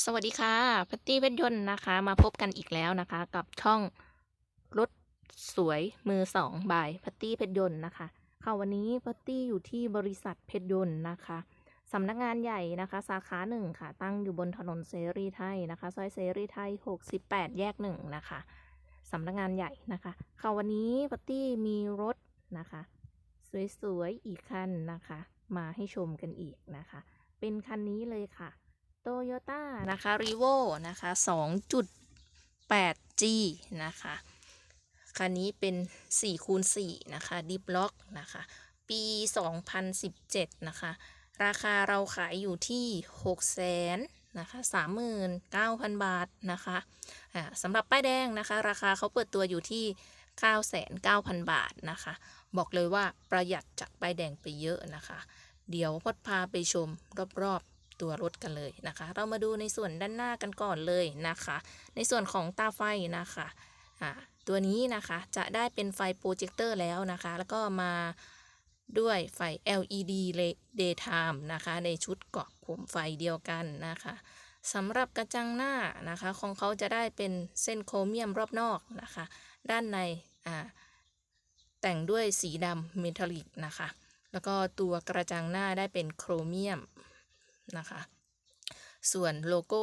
สวัสดีค่ะพัตตี้เพชรยนต์นะคะ มาพบกันอีกแล้วนะคะ กับช่องรถสวยมือสองบายพัตตี้เพชรยนต์นะคะค่ะวันนี้พัตตี้อยู่ที่บริษัทเพชรยนต์นะคะสำนักงานใหญ่นะคะ สาขาหนึ่งค่ะ ตั้งอยู่บนถนนเสรีไทยนะคะซอยเสรีไทย 68 แยกหนึ่งนะคะสำนักงานใหญ่นะคะค่ะวันนี้พัตตี้มีรถนะคะ สวยๆอีกคันนะคะ มาให้ชมกันอีกนะคะ เป็นคันนี้เลยค่ะ โตโยต้านะคะรีโวนะคะ 2.8G นะคะ คันนี้เป็น4คูณ4นะคะดิฟล็อกนะคะ ปี 2017 นะคะ ราคาเราขายอยู่ที่6 0 0 0 0นะคะ39,000 บาทนะคะอ่าสำหรับป้ายแดงนะคะ ราคาเขาเปิดตัวอยู่ที่ 99,000บาทนะคะ บอกเลยว่าประหยัดจากป้ายแดงไปเยอะนะคะ เดี๋ยวพดพาไปชมรอบๆ ตัวรถกันเลยนะคะ เรามาดูในส่วนด้านหน้ากันก่อนเลยนะคะ ในส่วนของตาไฟนะคะอ่าตัวนี้นะคะจะได้เป็นไฟโปรเจคเตอร์แล้วนะคะ แล้วก็มาด้วยไฟ LED daytime นะคะ ในชุดเกาะผมไฟเดียวกันนะคะสำหรับกระจังหน้านะคะ ของเขาจะได้เป็นเส้นโครเมียมรอบนอกนะคะ ด้านในอ่าแต่งด้วยสีดำเมทัลลิกนะคะ แล้วก็ตัวกระจังหน้าได้เป็นโครเมียม นะคะ ส่วนโลโก้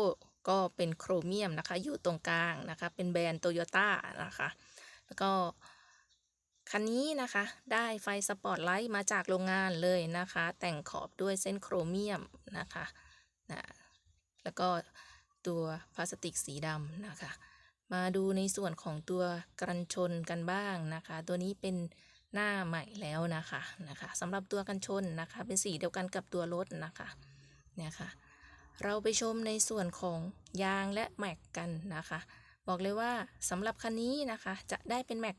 ก็เป็นโครเมียมนะคะ อยู่ตรงกลางนะคะ เป็นแบรนด์โตโยต้านะคะ แล้วก็คันนี้นะคะได้ไฟสปอตไลท์มาจากโรงงานเลยนะคะ แต่งขอบด้วยเส้นโครเมียมนะคะนะแล้วก็ตัวพลาสติกสีดำนะคะ มาดูในส่วนของตัวกันชนกันบ้างนะคะ ตัวนี้เป็นหน้าใหม่แล้วนะคะนะคะสำหรับตัวกันชนนะคะ เป็นสีเดียวกันกับตัวรถนะคะ เนี่ยค่ะ เราไปชมในส่วนของยางและแม็กกันนะคะ บอกเลยว่าสำหรับคันนี้นะคะจะได้เป็นแม็ก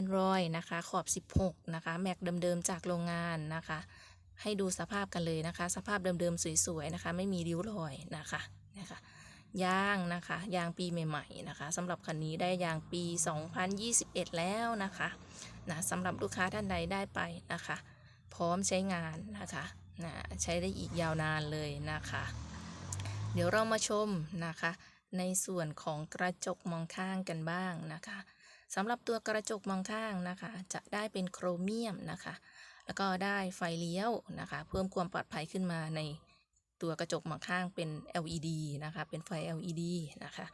Android นะคะขอบ 16 นะคะ แม็กเดิมๆจากโรงงานนะคะ ให้ดูสภาพกันเลยนะคะ สภาพเดิมๆสวยๆนะคะ ไม่มีริ้วรอยนะคะนะคะยางนะคะ ยางปีใหม่ๆนะคะสำหรับคันนี้ได้ยางปี 2021 แล้วนะคะนะสำหรับลูกค้าท่านใดได้ไปนะคะ พร้อมใช้งานนะคะ นะใช้ได้อีกยาวนานเลยนะคะ เดี๋ยวเรามาชมนะคะ ในส่วนของกระจกมองข้างกันบ้างนะคะสำหรับตัวกระจกมองข้างนะคะ จะได้เป็นโครเมียมนะคะ แล้วก็ได้ไฟเลี้ยวนะคะ เพิ่มความปลอดภัยขึ้นมาในตัวกระจกมองข้างเป็น LED นะคะ เป็นไฟ LED นะคะ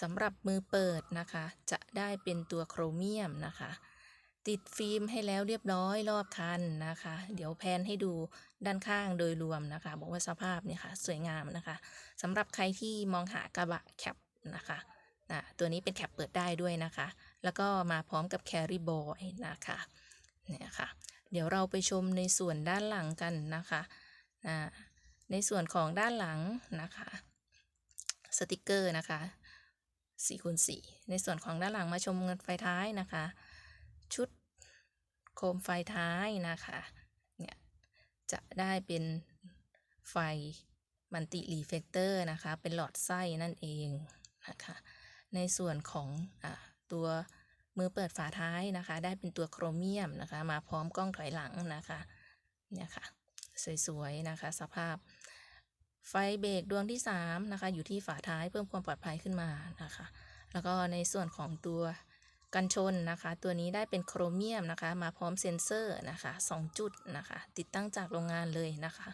สำหรับมือเปิดนะคะ จะได้เป็นตัวโครเมียมนะคะ ติดฟิล์มให้แล้วเรียบร้อยรอบคันนะคะ เดี๋ยวแพนให้ดูด้านข้างโดยรวมนะคะ บอกว่าสภาพเนี่ยค่ะ สวยงามนะคะสำหรับใครที่มองหากระบะแคปนะคะนะตัวนี้เป็นแคปเปิดได้ด้วยนะคะ แล้วก็มาพร้อมกับแคริบอยนะคะเนี่ยค่ะ เดี๋ยวเราไปชมในส่วนด้านหลังกันนะคะนะในส่วนของด้านหลังนะคะสติกเกอร์นะคะ4คูณ4ในส่วนของด้านหลังมาชมเงินไฟท้ายนะคะ ชุดโคมไฟท้ายนะคะ เนี่ย จะได้เป็นไฟมัลติรีเฟกเตอร์นะคะ เป็นหลอดไส้นั่นเองนะคะ ในส่วนของอตัวมือเปิดฝาท้ายนะคะ ได้เป็นตัวโครเมียมนะคะ มาพร้อมกล้องถอยหลังนะคะ เนี่ยค่ะ สวยๆนะคะ สภาพ ไฟเบรกดวงที่3นะคะ อยู่ที่ฝาท้ายเพิ่มความปลอดภัยขึ้นมานะคะ แล้วก็ในส่วนของตัว กันชนนะคะ ตัวนี้ได้เป็นโครเมียมนะคะ มาพร้อมเซ็นเซอร์นะคะ2จุดนะคะ ติดตั้งจากโรงงานเลยนะคะ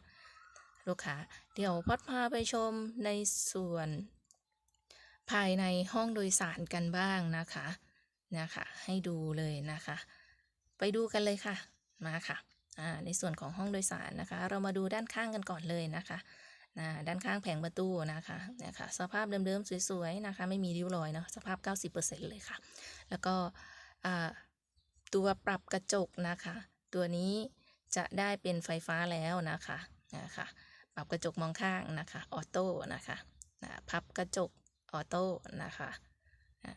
ลูกค้าเดี๋ยวพอดพาไปชมในส่วนภายในห้องโดยสารกันบ้างนะคะนะคะ ให้ดูเลยนะคะ ไปดูกันเลยค่ะมาค่ะอ่าในส่วนของห้องโดยสารนะคะ เรามาดูด้านข้างกันก่อนเลยนะคะ นะด้านข้างแผงประตูนะคะนะคะสภาพเดิมๆสวยๆนะคะ ไม่มีริ้วรอยเนาะสภาพ 90%เลยค่ะ แล้วก็ตัวปรับกระจกนะคะ ตัวนี้จะได้เป็นไฟฟ้าแล้วนะคะนะคะปรับกระจกมองข้างนะคะออโต้นะคะนะพับกระจกออโต้นะคะอะ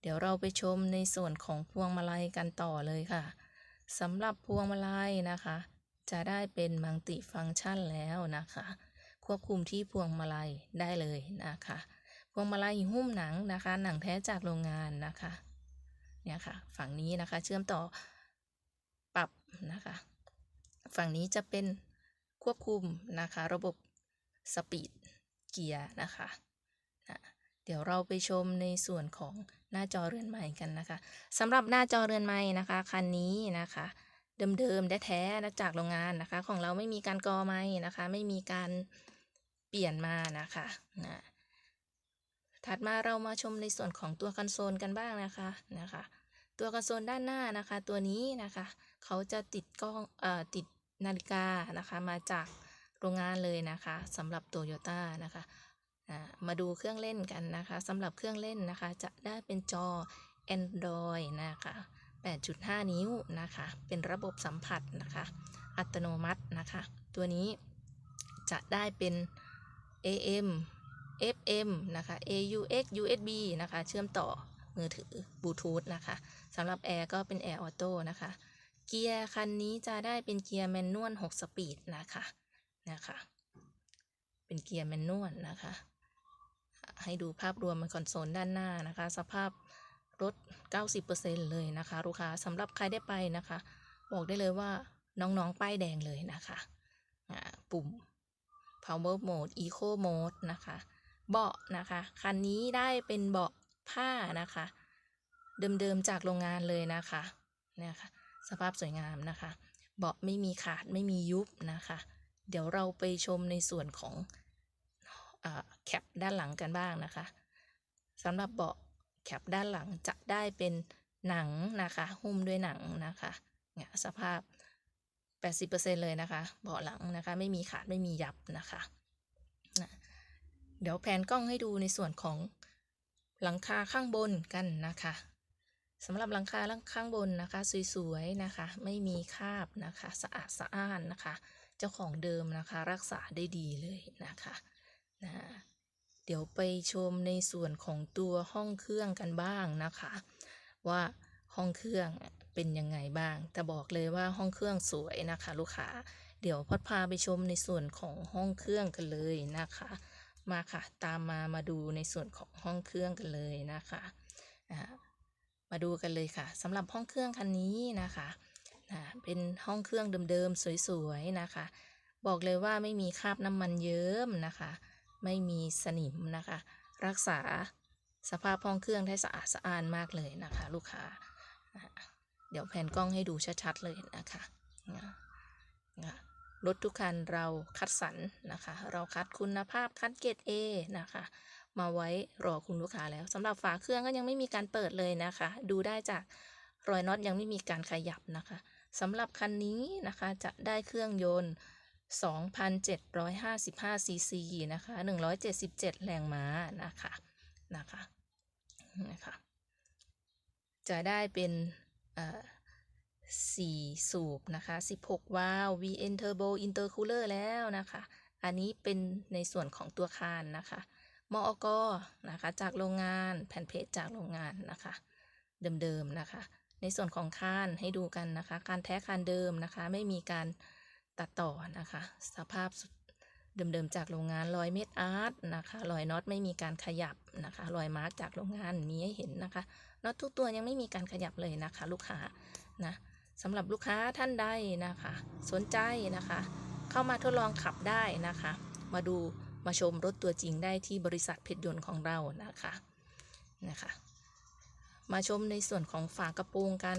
เดี๋ยวเราไปชมในส่วนของพวงมาลัยกันต่อเลยค่ะสำหรับพวงมาลัยนะคะ จะได้เป็นมัลติฟังก์ชันแล้วนะคะ ควบคุมที่พวงมาลัยได้เลยนะคะ พวงมาลัยหุ้มหนังนะคะ หนังแท้จากโรงงานนะคะ เนี่ยค่ะ ฝั่งนี้นะคะ เชื่อมต่อปรับนะคะ ฝั่งนี้จะเป็นควบคุมนะคะ ระบบสปีดเกียร์นะคะนะเดี๋ยวเราไปชมในส่วนของหน้าจอเรือนใหม่กันนะคะสำหรับหน้าจอเรือนใหม่นะคะคันนี้นะคะ เดิมๆแท้ๆนะจากโรงงานนะคะ ของเราไม่มีการกอไม้นะคะ ไม่มีการ เปลี่ยนมานะคะนะถัดมาเรามาชมในส่วนของตัวคอนโซลกันบ้างนะคะนะคะ ตัวคอนโซลด้านหน้านะคะ ตัวนี้นะคะเขาจะติดกล้องเอ่อติดนาฬิกานะคะมาจากโรงงานเลยนะคะสำหรับโตโยต้านะคะมาดูเครื่องเล่นกันนะคะสำหรับเครื่องเล่นนะคะ จะได้เป็นจอ Android นะคะ 8.5 นิ้วนะคะ เป็นระบบสัมผัสนะคะ อัตโนมัตินะคะ ตัวนี้จะได้เป็น AM FM นะคะ AUX USB นะคะ เชื่อมต่อมือถือบลูทูธนะคะสำหรับแอร์ก็เป็นแอร์ออโต้นะคะ เกียร์คันนี้จะได้เป็นเกียร์แมนนวล6สปีดนะคะนะคะ เป็นเกียร์แมนนวลนะคะ ให้ดูภาพรวมมันคอนโซลด้านหน้านะคะ สภาพรถ 90%เลยนะคะลูกค้าสำหรับใครได้ไปนะคะ บอกได้เลยว่าน้องๆ ป้ายแดงเลยนะคะอ่าปุ่ม power mode eco mode นะคะ เบาะนะคะ คันนี้ได้เป็นเบาะผ้านะคะ เดิมๆจากโรงงานเลยนะคะเนี่ยค่ะ สภาพสวยงามนะคะ เบาะไม่มีขาดไม่มียุบนะคะ เดี๋ยวเราไปชมในส่วนของแคปด้านหลังกันบ้างนะคะสำหรับเบาะแคปด้านหลังจะได้เป็นหนังนะคะ หุ้มด้วยหนังนะคะเนี่ยสภาพ 80%เลยนะคะ เบาะหลังนะคะ ไม่มีขาดไม่มียับนะคะนะเดี๋ยวแผนกล้องให้ดูในส่วนของหลังคาข้างบนกันนะคะสำหรับหลังคาข้างบนนะคะ สวยๆนะคะ ไม่มีคราบนะคะ สะอาดสะอ้านนะคะ เจ้าของเดิมนะคะ รักษาได้ดีเลยนะคะนะเดี๋ยวไปชมในส่วนของตัวห้องเครื่องกันบ้างนะคะ ว่าห้องเครื่อง เป็นยังไงบ้าง แต่บอกเลยว่าห้องเครื่องสวยนะคะ ลูกค้า เดี๋ยวพอดพาไปชมในส่วนของห้องเครื่องกันเลยนะคะ มาค่ะ ตามมามาดูในส่วนของห้องเครื่องกันเลยนะคะมาดูกันเลยค่ะสำหรับห้องเครื่องคันนี้นะคะอ่าเป็นห้องเครื่องเดิมๆสวยๆนะคะ บอกเลยว่าไม่มีคราบน้ำมันเยิ้มนะคะ ไม่มีสนิมนะคะ รักษาสภาพห้องเครื่องได้สะอาดสะอ้านมากเลยนะคะ ลูกค้า เดี๋ยวแผนกล้องให้ดูชัดๆเลยนะคะนะรถทุกคันเราคัดสรรนะคะ เราคัดคุณภาพคัดเกรด A นะคะ มาไว้รอคุณลูกค้าแล้วสำหรับฝาเครื่องก็ยังไม่มีการเปิดเลยนะคะ ดูได้จากรอยน็อตยังไม่มีการขยับนะคะสำหรับคันนี้นะคะจะได้เครื่องยนต์ 2,755 ซีซีนะคะ 177 แรงม้านะคะนะคะนะคะ จะได้เป็น สี่สูบนะคะ 16 วาล์ว VN Turbo Intercooler แล้วนะคะ อันนี้เป็นในส่วนของตัวคานนะคะมอกนะคะ จากโรงงานแผ่นเพจจากโรงงานนะคะ เดิมๆนะคะ ในส่วนของคานให้ดูกันนะคะ การแท้คานเดิมนะคะ ไม่มีการตัดต่อนะคะ สภาพสุด เดิมๆจากโรงงานรอยเม็ดอาร์ตนะคะรอยน็อตไม่มีการขยับนะคะรอยมาร์กจากโรงงานมีให้เห็นนะคะน็อตทุกตัวยังไม่มีการขยับเลยนะคะ ลูกค้านะสำหรับลูกค้าท่านใดนะคะ สนใจนะคะ เข้ามาทดลองขับได้นะคะ มาดูมาชมรถตัวจริงได้ที่บริษัทเพชรยนต์ของเรานะคะนะคะ มาชมในส่วนของฝากระโปรงกัน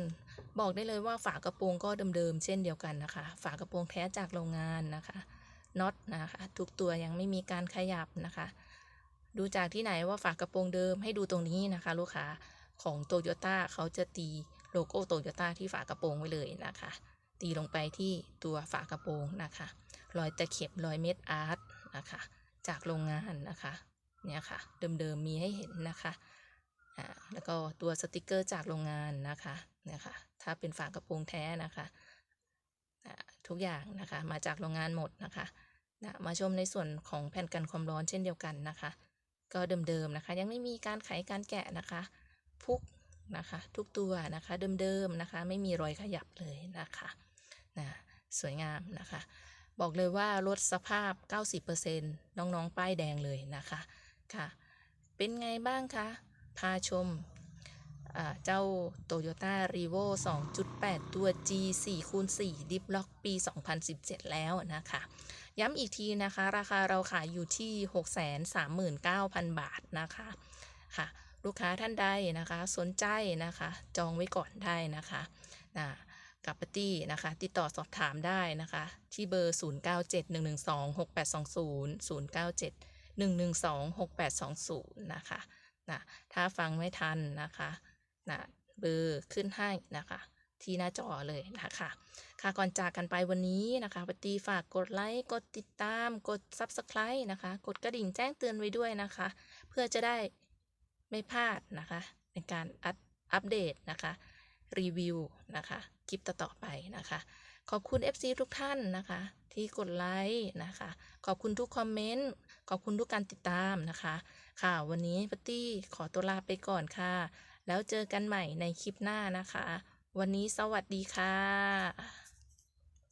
บอกได้เลยว่าฝากระโปรงก็เดิมๆเช่นเดียวกันนะคะ ฝากระโปรงแท้จากโรงงานนะคะ น็อตนะคะทุกตัวยังไม่มีการขยับนะคะ ดูจากที่ไหนว่าฝากระโปรงเดิมให้ดูตรงนี้นะคะ ลูกค้าของโตโยต้าเขาจะตีโลโก้โตโยต้าที่ฝากระโปรงไว้เลยนะคะ ตีลงไปที่ตัวฝากระโปรงนะคะ รอยตะเข็บรอยเม็ดอาร์ตนะคะ จากโรงงานนะคะเนี่ยค่ะ เดิมๆมีให้เห็นนะคะอ่าแล้วก็ตัวสติกเกอร์จากโรงงานนะคะเนี่ยค่ะถ้าเป็นฝากระโปรงแท้นะคะอ่าทุกอย่างนะคะมาจากโรงงานหมดนะคะ นะมาชมในส่วนของแผ่นกันความร้อนเช่นเดียวกันนะคะ ก็เดิมๆนะคะ ยังไม่มีการไขการแกะนะคะ พุกนะคะ ทุกตัวนะคะเดิมๆนะคะ ไม่มีรอยขยับเลยนะคะนะสวยงามนะคะ บอกเลยว่ารถสภาพ 90%น้องๆ ป้ายแดงเลยนะคะค่ะ เป็นไงบ้างคะ พาชม เจ้า Toyota r e v o 2.8 ตัว G 4คูณ4 Deep Lock ปี 2017 แล้วนะคะ ย้ำอีกทีนะคะ ราคาเราขายอยู่ที่ 639,000 บาทนะคะค่ะ ลูกค้าท่านใดนะคะ สนใจนะคะ จองไว้ก่อนได้นะคะนะกับปตี้นะคะ ติดต่อสอบถามได้นะคะ ที่เบอร์ 0971126820 0971126820 นะคะนะถ้าฟังไม่ทันนะคะ นะเบอร์ขึ้นให้นะคะที่หน้าจอเลยนะคะค่ะก่อนจากกันไปวันนี้นะคะปตีฝากกดไลค์กดติดตาม กด Subscribe นะคะ กดกระดิ่งแจ้งเตือนไว้ด้วยนะคะ เพื่อจะได้ไม่พลาดนะคะ ในการอัปอัปเดตนะคะ รีวิวนะคะคลิปต่อๆไปนะคะ ขอบคุณ FC ทุกท่านนะคะ ที่กดไลค์นะคะ ขอบคุณทุกคอมเมนต์ขอบคุณทุกการติดตามนะคะ ค่ะวันนี้ปตี้ขอตัวลาไปก่อนค่ะ แล้วเจอกันใหม่ในคลิปหน้านะคะ วันนี้สวัสดีค่ะ